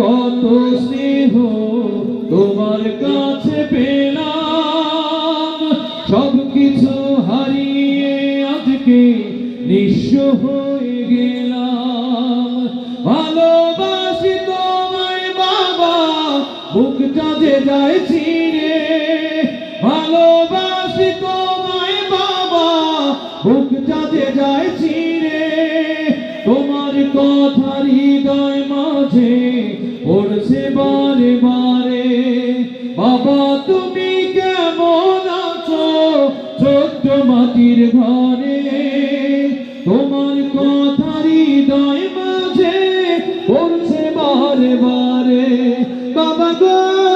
কত স্নেহ তোমার কাছে পেলাম। সব কিছু হারিয়ে আজকে নিঃস্ব হয়ে গেলাম। ভালোবাসি তোমায় বাবা, বুকটা যে যায় ছিঁড়ে। ভালোবাসি তোমায় বাবা, বুকটা যে যায় পড়ছে বারে বারে, বাবা, তুমি কেমন আছো? ছোট্ট মাটির ঘরে, তোমার কথা হৃদয় মাঝে বলছে, বারে বারে, বাবা গো।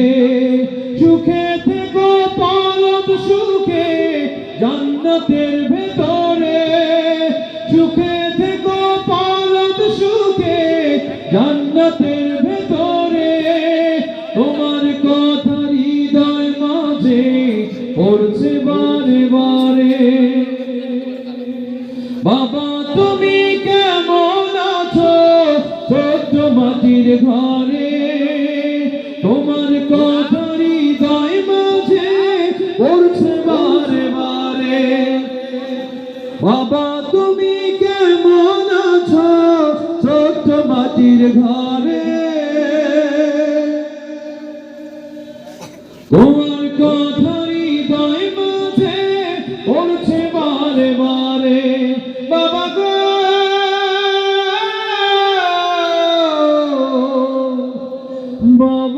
জান্নাতের ভেতরে সুখে থেকো পরম সুখে। জান্নাতের ভেতরে তোমার কথা হৃদয় মাঝে পড়ছে বারে বারে। বাবা, তুমি কেমন আছো? ছোট্ট মাটির ঘরে। বাবা, তুমি কেমন আছো? ছোট্ট মাটির ঘরে। তোমার কথাই দয় মাঝে পড়ছে বারে বারে। বাবা গো। বাবা